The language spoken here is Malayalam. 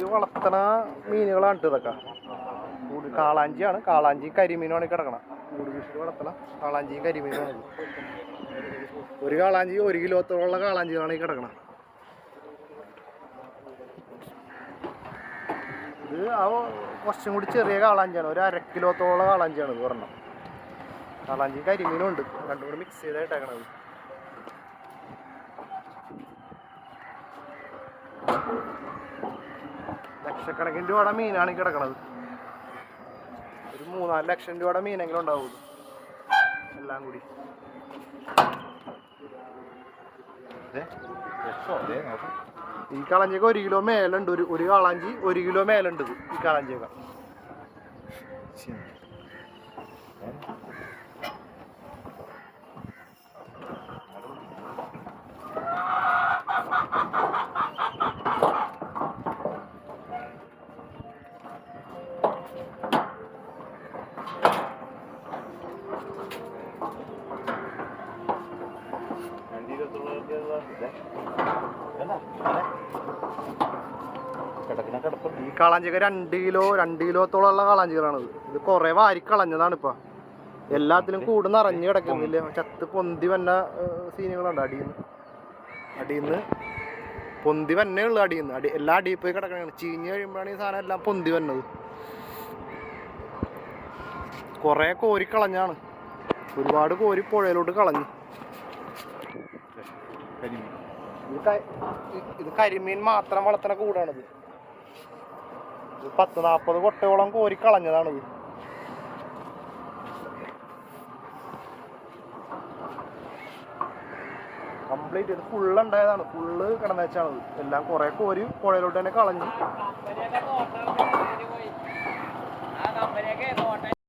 ഫിഷ് വളർത്തണ മീനുകളാണ് ഇതൊക്കെ. കാളാഞ്ചിയാണ്. കാളാഞ്ചി കരിമീനുമാണ് കിടക്കണം. കൂട് വളർത്തണം കാളാഞ്ചിയും കരിമീനുമാണ് ഇത്. ഒരു കാളാഞ്ചി ഒരു കിലോത്തോളമുള്ള കാളാഞ്ചികളാണ് ഈ കിടക്കണം. ഇത് ആ കുറച്ചും കൂടി ചെറിയ കാളാഞ്ചിയാണ്. ഒരു അര കിലോത്തോളം കാളാഞ്ചിയാണ് ഇത് പറഞ്ഞത് കാളാഞ്ചി കരിമീനും ഉണ്ട്. രണ്ടും കൂടി മിക്സ് ചെയ്തായിട്ടേക്കണത് ലക്ഷക്കണക്കിന് രൂപയുടെ മീനാണ് കിടക്കണത്. ഒരു മൂന്നാൽ ലക്ഷം രൂപയുടെ മീനെങ്കിലും ഉണ്ടാവും എല്ലാം കൂടി. ഈ കളഞ്ചിയൊക്കെ ഒരു കിലോ മേലുണ്ട്. ഒരു ഒരു കാളാഞ്ചി ഒരു കിലോ മേലുണ്ട് ഈ കാളാഞ്ചിയൊക്കെ. ഈ കളാഞ്ചിക രണ്ട് കിലോ രണ്ട് കിലോത്തോളം ഉള്ള കാളാഞ്ചികളാണിത്. ഇത് കൊറേ വാരി കളഞ്ഞതാണ് ഇപ്പൊ എല്ലാത്തിലും കൂട് നിറഞ്ഞു കിടക്കുന്നില്ല? ചത്ത് പൊന്തി വന്ന സീനുകളുണ്ട് അടിയിന്ന്. അടിയിന്ന് പൊന്തി വന്നേ ഉള്ളു അടിയിന്ന്. അടി എല്ലാ അടിയിൽ പോയി കിടക്കണ ചീഞ്ഞ് കഴിയുമ്പോഴാണ് ഈ സാധനം എല്ലാം പൊന്തി വന്നത്. കൊറേ കോരി കളഞ്ഞാണ് ഒരുപാട് കോരി പുഴയിലോട്ട് കളഞ്ഞു. ഇത് കരിമീൻ മാത്രം വളർത്തുന്ന കൂടാണിത്. പത്ത് നാൽപ്പത് കൊട്ടയോളം കോരി കളഞ്ഞതാണിത്. കംപ്ലീറ്റ് ഇത് ഫുള്ള് ഉണ്ടായതാണ്. ഫുള്ള് കിടന്നേച്ചാണത് എല്ലാം കുറെ കോരി പുഴയിലോട്ട് തന്നെ കളഞ്ഞ്.